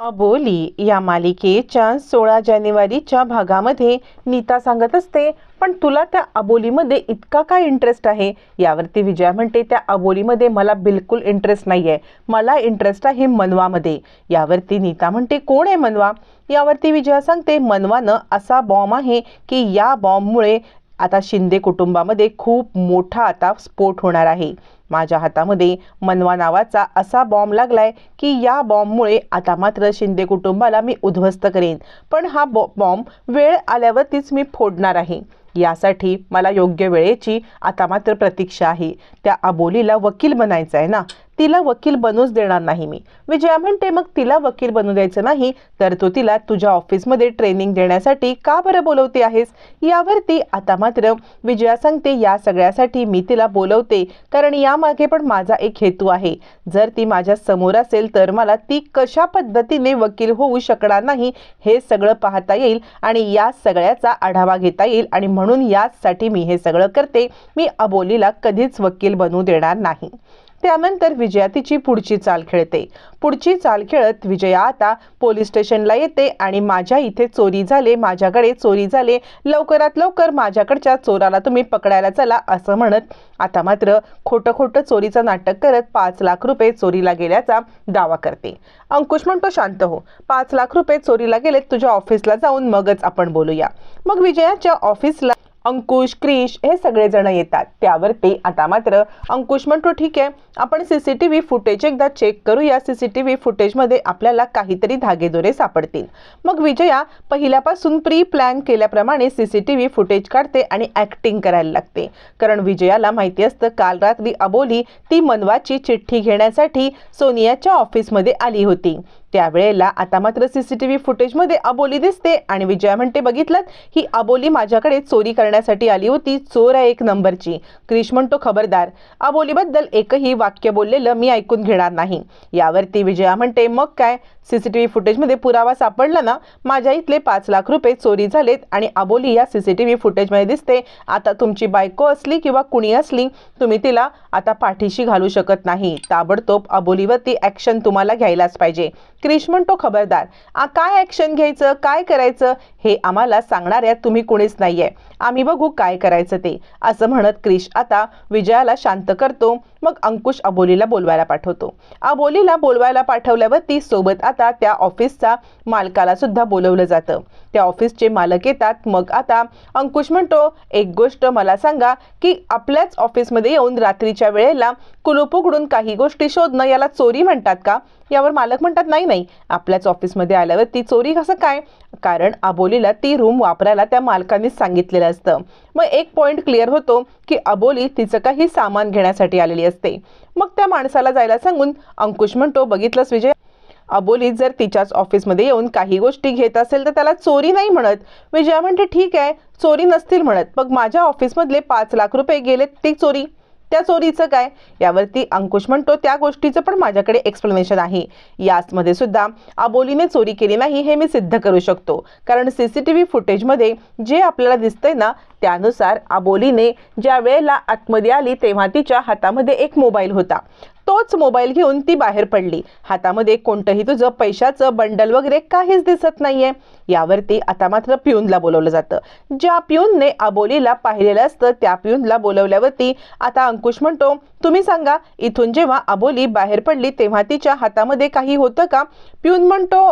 अबोली या मालिकेच्या सोळा जानेवारीच्या भागामध्ये नीता सांगत असते पण तुला त्या अबोलीमध्ये इतका काय इंटरेस्ट आहे? यावरती विजया म्हणते त्या अबोलीमध्ये मला बिलकुल इंटरेस्ट नाही आहे मला इंटरेस्ट आहे मनवामध्ये. यावरती नीता म्हणते कोण आहे मनवा? यावरती विजया सांगते मनवानं असा बॉम्ब आहे की या बॉम्बमुळे आता शिंदे कुटुंबामध्ये खूप मोठा आता स्फोट होणार आहे. माझ्या हातामध्ये मनवा नावाचा असा बॉम्ब लागलाय की या बॉम्बमुळे आता मात्र शिंदे कुटुंबाला मी उद्ध्वस्त करेन. पण हा बॉ बॉम्ब वेळ आल्यावरतीच मी फोडणार आहे. यासाठी मला योग्य वेळेची आता मात्र प्रतीक्षा आहे. त्या अबोलीला वकील बनायचं आहे ना? तिला वकील बनूच देणार नाही मी. विजया म्हणते मग तिला वकील बनू द्यायचं नाही तर तू तिला तुझ्या ऑफिसमध्ये ट्रेनिंग देण्यासाठी का बरं बोलवते आहेस? यावरती आता मात्र विजया सांगते या सगळ्यासाठी मी तिला बोलवते कारण यामागे पण माझा एक हेतू आहे. जर ती माझ्यासमोर असेल तर मला ती कशा पद्धतीने वकील होऊ शकणार नाही हे सगळं पाहता येईल आणि या सगळ्याचा आढावा घेता येईल आणि म्हणून यासाठी मी हे सगळं करते. मी अबोलीला कधीच वकील बनू देणार नाही. त्यानंतर विजया तिची पुढची चाल खेळते. पुढची चाल खेळत विजया आता पोलीस स्टेशनला येते आणि माझ्या इथे चोरी झाले माझ्याकडे चोरी झाले लवकरात लवकर माझ्याकडच्या चोराला तुम्ही पकडायला चला असं म्हणत आता मात्र खोटं खोटं चोरीचं नाटक करत पाच लाख रुपये चोरीला गेल्याचा दावा करते. अंकुश म्हणतो शांत हो. पाच लाख रुपये चोरीला गेलेत तुझ्या ऑफिसला जाऊन मगच आपण बोलूया. मग विजयाच्या ऑफिसला अंकुश क्रिश हे सगळेजण येतात. त्यावर ते आता मात्र अंकुश म्हणतो ठीक आहे आपण C C T V footage एकदा चेक करूया. सी सी टी व्ही फुटेजमध्ये आपल्याला काहीतरी धागेदोरे सापडतील. मग विजया पहिल्यापासून प्री प्लॅन केल्याप्रमाणे C C T V footage काढते आणि ॲक्टिंग करायला लागते. कारण विजयाला माहिती असतं काल रात्री अबोली ती मनवाची चिठ्ठी घेण्यासाठी सोनियाच्या ऑफिसमध्ये आली होती. त्यावेळेला आता मात्र सीसीटीव्ही फुटेजमध्ये अबोली दिसते आणि विजया म्हणते बघितलं ही अबोली माझ्याकडे चोरी करण्यासाठी आली होती. चोर आहे एक नंबरची. क्रिश म्हणतो खबरदार. अबोलीबद्दल एकही वाक्य बोललेलं मी ऐकून घेणार नाही. यावरती विजया म्हणते मग काय? सीसीटीव्ही फुटेजमध्ये पुरावा सापडला ना? माझ्या इथले पाच लाख रुपये चोरी झालेत आणि अबोली या सीसीटीव्ही फुटेजमध्ये दिसते. आता तुमची बायको असली किंवा कुणी असली तुम्ही तिला आता पाठीशी घालू शकत नाही. ताबडतोब अबोलीवरती ॲक्शन तुम्हाला घ्यायलाच पाहिजे. क्रिश म्हणतो खबरदार. काय ॲक्शन घ्यायचं? काय करायचं? हे आम्हाला सांगणाऱ्या तुम्ही कुणीच नाही आहे आम्ही बघू काय करायचं ते. असं म्हणत क्रिश आता विजयाला शांत करतो. मग अंकुश अबोलीला बोलवायला पाठवतो. अबोलीला बोलवायला पाठवल्यावर ती सोबत आता त्या ऑफिसचा मालकाला सुद्धा बोलवलं जातं. त्या ऑफिसचे मालक येतात मग आता अंकुश म्हणतो एक गोष्ट मला सांगा की आपल्याच ऑफिसमध्ये येऊन रात्रीच्या वेळेला कुलूप उघडून काही गोष्टी शोधणं याला चोरी म्हणतात का? यावर मालक म्हणतात नाही नाही आपल्याच ऑफिसमध्ये आल्यावर ती चोरी कसं काय? कारण अबोलीला ती रूम वापरायला त्या मालकाने सांगितलेलं असतं. मग एक पॉईंट क्लिअर होतो की अबोली तिचं काही सामान घेण्यासाठी आलेली असते. मग त्या माणसाला जायला सांगून अंकुश म्हणतो बघितलंस विजय अबोली जर तिच्याच ऑफिसमध्ये येऊन काही गोष्टी घेत असेल तर त्याला चोरी नाही म्हणत. विजया म्हणते ठीक आहे चोरी नसतील म्हणत. मग माझ्या ऑफिसमधले पाच लाख रुपये गेलेत ती चोरी. त्या चोरीचं काय? यावरती अंकुश म्हणतो त्या गोष्टीचं पण माझ्याकडे एक्सप्लेनेशन आहे. याचमध्ये सुद्धा अबोलीने चोरी केली नाही हे मी सिद्ध करू शकतो. कारण सी सी टी व्ही फुटेजमध्ये जे आपल्याला दिसतंय ना त्यानुसार अबोलीने ज्या वेळेला आतमध्ये आली तेव्हा तिच्या हातामध्ये एक मोबाईल होता. तोच मोबाईल घेऊन ती बाहेर पडली. हातामध्ये कोणतंही तुझं पैशाचं बंडल वगैरे काहीच दिसत नाहीये. यावरती आता मात्र पिऊनला बोलवलं जातं. ज्या पिऊनने अबोलीला पाहिलेलं असतं त्या पिऊनला बोलवल्यावरती आता अंकुश म्हणतो तुम्ही सांगा इथून जेव्हा अबोली बाहेर पडली तेव्हा तिच्या हातामध्ये काही होतं का? पिऊन म्हणतो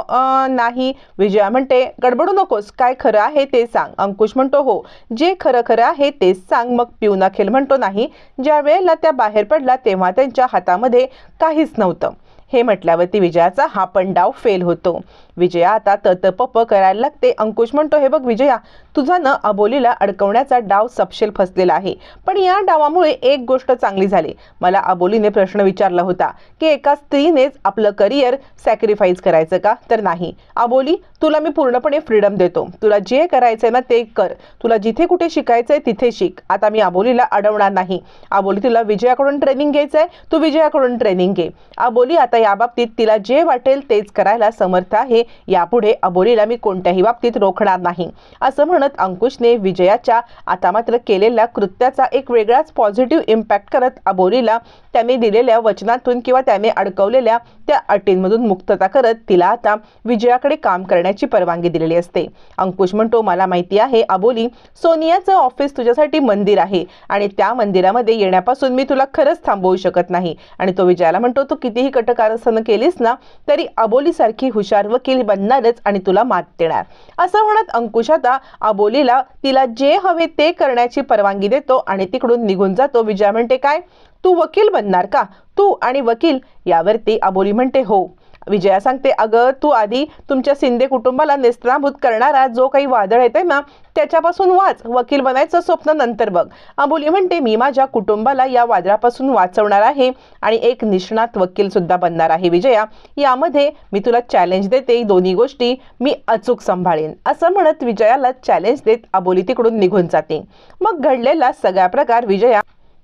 नाही. विजया म्हणते गडबडू नकोस काय खरं आहे ते सांग. अंकुश म्हणतो हो जे खरं खरं आहे तेच सांग. मग पिऊन अखेल म्हणतो नाही. ज्या वेळेला त्या बाहेर पडला तेव्हा त्यांच्या हातामध्ये यामध्ये काहीच नव्हतं. हे म्हटल्यावरती विजयाचा हा पण डाव फेल होतो. विजया आता ततपप करायला लागते. अंकुश म्हणतो हे बघ विजया तुझा न अबोलीला अडकवण्याचा डाव सपशेल फसलेला आहे. पण या डावामुळे एक गोष्ट चांगली झाली. मला अबोलीने प्रश्न विचारला होता की एका स्त्रीनेच आपलं करिअर सॅक्रिफाईस करायचं का? तर नाही. अबोली तुला मी पूर्णपणे फ्रीडम देतो. तुला जे करायचंय ना ते कर. तुला जिथे कुठे शिकायचंय तिथे शिक. आता मी अबोलीला अडवणार नाही. अबोली तुला विजयाकडून ट्रेनिंग घ्यायचंय? तू विजयाकडून ट्रेनिंग घे. अबोली आता या बाबतीत तिला जे वाटेल तेच करायला समर्थ आहे. यापुढे अबोलीला मी कोणत्याही बाबतीत रोखणार नाही. असं म्हणत अंकुशने विजयाच्या आता मात्र केलेल्या कृत्याचा एक वेगळाच पॉझिटिव्ह इम्पॅक्ट करत अबोलीला त्याने दिलेल्या वचनातून किंवा त्याने अडकवलेल्या त्या अटींमधून मुक्तता करत तिला आता विजयाकडे काम करण्याची परवानगी दिलेली असते. अंकुश म्हणतो मला माहिती आहे अबोली सोनियाचं ऑफिस तुझ्यासाठी मंदिर आहे आणि त्या मंदिरामध्ये येण्यापासून मी तुला खरंच थांबवू शकत नाही. आणि तो विजयाला म्हणतो तू कितीही कटकारस्थानं केलीस ना तरी अबोलीसारखी हुशार वकील बनणारच आणि तुला मात देणार. असं म्हणत अंकुश आता अबोलीला तिला जे हवे ते करण्याची परवानगी देतो आणि तिकडून निघून जातो. विजया म्हणते काय? तू वकील बनणार का? तू आणि वकील? यावरती अबोली म्हणते हो. विजया सांगते अगं तू आधी तुमच्या शिंदे कुटुंबाला नेस्तनाभूत करणारा जो काही वादळ येते ना त्याच्यापासून वाच वकील बनायचं स्वप्न नंतर बघ. अबोली म्हणते मी माझ्या कुटुंबाला या वादळापासून वाचवणार आहे आणि एक निष्णात वकील सुद्धा बनणार आहे विजया. यामध्ये मी तुला चॅलेंज देते दोन्ही गोष्टी मी अचूक सांभाळेन. असं म्हणत विजयाला चॅलेंज देत अबोली तिकडून निघून जाते. मग घडलेला सगळा प्रकार विजया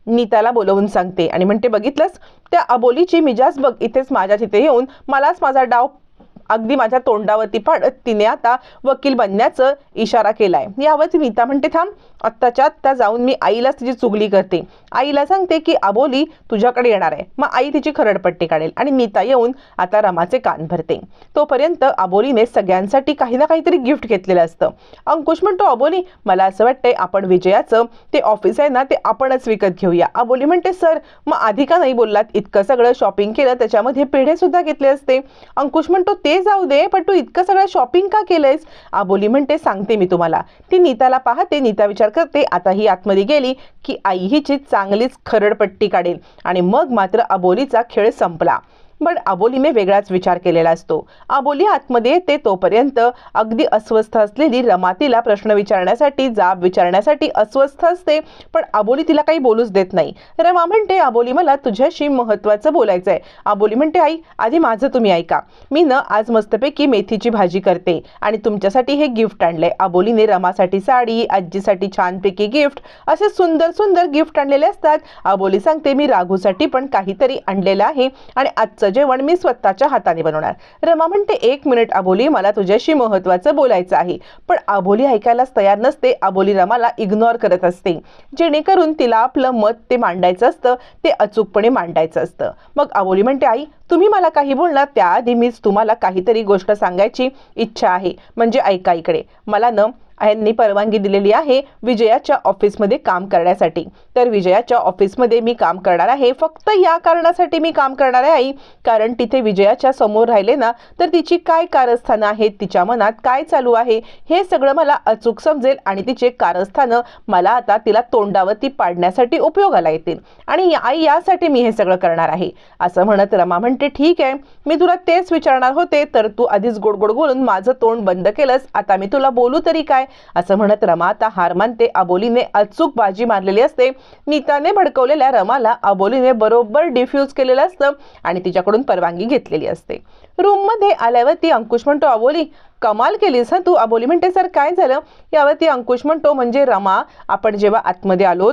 नीताला बोलवून सांगते आणि म्हणते बघितलंस? त्या अबोलीची मिजाज बघ इथेच माझ्या तिथे येऊन मलाच माझा डाव अगदी माझ्या तोंडावरती पाडत तिने आता वकील बनण्याचं इशारा केलाय. यावरती नीता म्हणते थांब आत्ताच्या आत्ता जाऊन मी आईलाच तिची चुगली करते. आईला सांगते की अबोली तुझ्याकडे येणार आहे. मग आई तिची खरडपट्टी काढेल आणि नीता येऊन आता रमाचे कान भरते. तोपर्यंत अबोलीने सगळ्यांसाठी काही ना काहीतरी गिफ्ट घेतलेलं असतं. अंकुश म्हणतो अबोली मला असं वाटतंय आपण विजयाचं ते ऑफिस आहे ना ते आपणच विकत घेऊया. अबोली म्हणते सर मग आधी का नाही बोललात? इतकं सगळं शॉपिंग केलं त्याच्यामध्ये पेढे सुद्धा घेतले असते. अंकुश म्हणतो ते जाऊ दे पण तू इतकं सगळं शॉपिंग का केलंयस? अबोली म्हणते सांगते मी तुम्हाला. ती नीताला पाहते नीता विचार करते आता ही आतमध्ये गेली की आई हिची चांगलीच खरडपट्टी काढेल. आणि मग मात्र अबोलीचा खेळ संपला. पण अबोलीने वेगळाच विचार केलेला असतो. अबोली आतमध्ये येते तोपर्यंत अगदी अस्वस्थ असलेली रमा तिला प्रश्न विचारण्यासाठी जाब विचारण्यासाठी अस्वस्थ असते पण अबोली तिला काही बोलूच देत नाही. रमा म्हणते अबोली मला तुझ्याशी महत्वाचं बोलायचं आहे अबोली म्हणते आई आधी माझं तुम्ही ऐका. मी न आज मस्तपैकी मेथीची भाजी करते आणि तुमच्यासाठी हे गिफ्ट आणलंय. अबोलीने रमासाठी साडी आजीसाठी छानपैकी गिफ्ट असे सुंदर सुंदर गिफ्ट आणलेले असतात. अबोली सांगते मी राघूसाठी पण काहीतरी आणलेलं आहे आणि आजचं जेवण मी स्वतःच्या हाताने बनवणार. रमा म्हणते एक मिनिट अबोली मला तुझ्याशी महत्वाचं बोलायचं आहे. पण अबोली ऐकायलाच तयार नसते. अबोली रमाला इग्नोर करत असते. जेणेकरून तिला आपलं मत ते मांडायचं असतं ते अचूकपणे मांडायचं असतं. मग अबोली म्हणते आई तुम्ही मला काही बोलणार? त्याआधी मीच तुम्हाला काहीतरी गोष्ट सांगायची इच्छा आहे. म्हणजे ऐका इकडे. मला न यांनी परवानगी दिलेली आहे विजयाच्या ऑफिसमध्ये काम करण्यासाठी. तर विजयाच्या ऑफिसमध्ये मी काम करणार आहे. फक्त या कारणासाठी मी काम करणार आहे आई. कारण तिथे विजयाच्या समोर राहिले ना तर तिची काय कारस्थानं आहेत तिच्या मनात काय चालू आहे हे सगळं मला अचूक समजेल आणि तिचे कारस्थानं मला आता तिला तोंडावरती पाडण्यासाठी उपयोगाला येतील. आणि आई यासाठी मी हे सगळं करणार आहे. असं म्हणत रमा म्हणते ठीक आहे. मी तुला तेच विचारणार होते तर तू आधीच गोड गोड बोलून माझं तोंड बंद केलंस. आता मी तुला बोलू तरी काय? असं म्हणत रमा आता हार मानते. अबोलीने अचूक बाजी मारलेली असते. नीताने भडकवलेल्या रमाला अबोलीने बरोबर डिफ्यूज केलेलं असतं आणि तिच्याकडून परवानगी घेतलेली असते. रूममध्ये आल्यावरती अंकुश म्हणतो अबोली कमाल केलीस हा तू. अबोली म्हणते सर काय झालं? यावरती अंकुश म्हणतो म्हणजे रमा आपण जेव्हा आतमध्ये आलो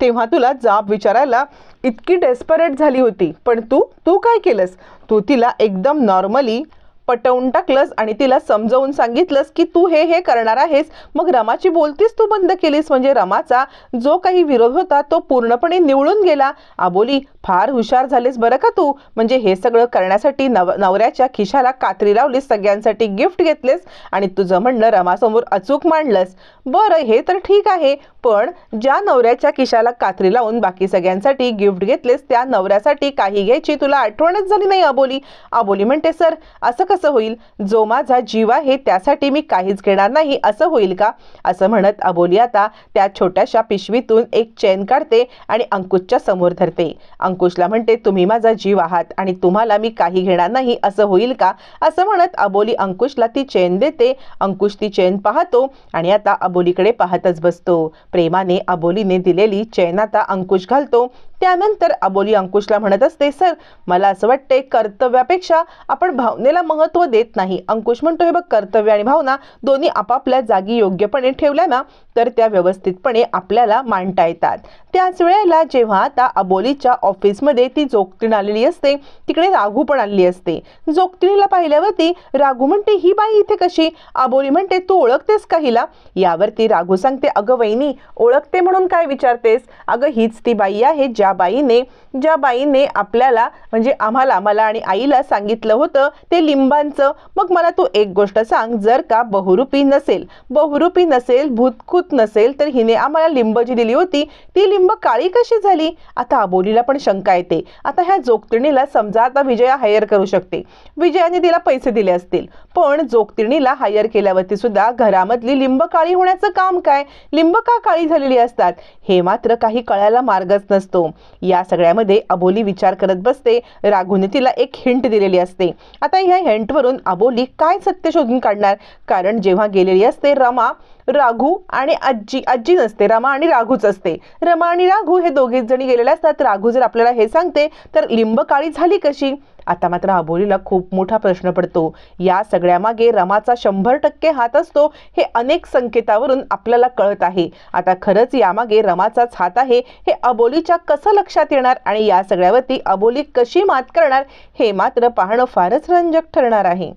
तेव्हा तुला जाब विचारायला इतकी डेस्परेट झाली होती. पण तू तू काय केलंस? तू तिला एकदम नॉर्मली पटवून टाकलंस आणि तिला समजावून सांगितलंस की तू हे हे करणार आहेस. मग रमाची बोलतीच तू बंद केलीस. म्हणजे रमाचा जो काही विरोध होता तो पूर्णपणे निवळून गेला. आबोली फार हुशार झालीस बरं का तू? म्हणजे हे सगळं करण्यासाठी नव नवऱ्याच्या खिशाला कात्री लावलीस सगळ्यांसाठी गिफ्ट घेतलेस आणि तुझं म्हणणं रमासमोर अचूक मांडलंस. बरं हे तर ठीक आहे पण ज्या नवऱ्याच्या खिशाला कात्री लावून बाकी सगळ्यांसाठी गिफ्ट घेतलेस त्या नवऱ्यासाठी काही घ्यायची तुला आठवणच झाली नाही अबोली अबोली म्हणते सर असं कसं होईल? जो माझा जीव आहे त्यासाठी मी काहीच घेणार नाही असं होईल का? असं म्हणत अबोली आता त्या छोट्याशा पिशवीतून एक चेन काढते आणि अंकुशच्या समोर धरते. अंकुशला म्हणते तुम्ही माझा जीव आहात आणि तुम्हाला मी काही घेणार नाही असं होईल का? असं म्हणत अबोली अंकुशला ती चेन देते. अंकुश ती चेन पाहतो आणि आता अबोलीकडे पाहतच बसतो. प्रेमाने अबोलीने दिलेली चेन आता अंकुश घालतो. त्यानंतर अबोली अंकुशला म्हणत असते सर मला असं वाटते कर्तव्यापेक्षा आपण भावनेला महत्त्व देत नाही. अंकुश म्हणतो हे बघ कर्तव्य आणि भावना दोन्ही आपापल्या जागी योग्यपणे ठेवल्या ना तर त्या व्यवस्थितपणे आपल्याला मांडता येतात. त्याच वेळेला जेव्हा आता अबोलीच्या ऑफिसमध्ये ती जोगतीण आलेली असते तिकडे राघू पण आलेली असते. जोगतिणीला पाहिल्यावरती राघू म्हणते ही बाई इथे कशी? अबोली म्हणते तू ओळखतेस का हिला? यावरती राघू सांगते अगं वहिनी ओळखते म्हणून काय विचारतेस? अगं हीच ती बाई आहे ज्या बाईने ज्या बाईने आपल्याला म्हणजे आम्हाला मला आणि आईला सांगितलं होतं ते लिंबांचं. मग मला तू एक गोष्ट सांग जर का बहुरूपी नसेल बहुरूपी नसेल भूतकूत नसेल तर हिने आम्हाला लिंब जी दिली होती ती लिंब काळी कशी झाली? आता अबोलीला पण शंका येते. आता ह्या जोगतिणीला समजा आता विजया हायर करू शकते. विजयाने तिला पैसे दिले असतील. पण जोगतिणीला हायर केल्यावरती सुद्धा घरामधली लिंब काळी होण्याचं काम काय? लिंब का काळी झालेली असतात? हे मात्र काही कळायला मार्गच नसतो. या सगळ्या मनामध्ये अबोली विचार करत बसते. राघूने तिला एक हिंट दिलेली असते. आता ह्या हिंटवरून अबोली काय सत्य शोधून काढणार? कारण जेव्हा गेलेली असते रमा राघू आणि आजी आजी नसते रमा आणि राघूच असते. रमा आणि राघू हे दोघेच जणी गेलेले असतात. राघू जर आपल्याला हे सांगते तर लिंब काळी झाली कशी? आता मात्र अबोलीला खूप मोठा प्रश्न पडतो. या सगळ्यामागे रमाचा शंभर टक्के हात असतो हे अनेक संकेतावरून आपल्याला कळत आहे. आता खरंच यामागे रमाचाच हात आहे हे अबोलीच्या कसं लक्षात येणार आणि या सगळ्यावरती अबोली कशी मात करणार हे मात्र पाहणं फारच रंजक ठरणार आहे.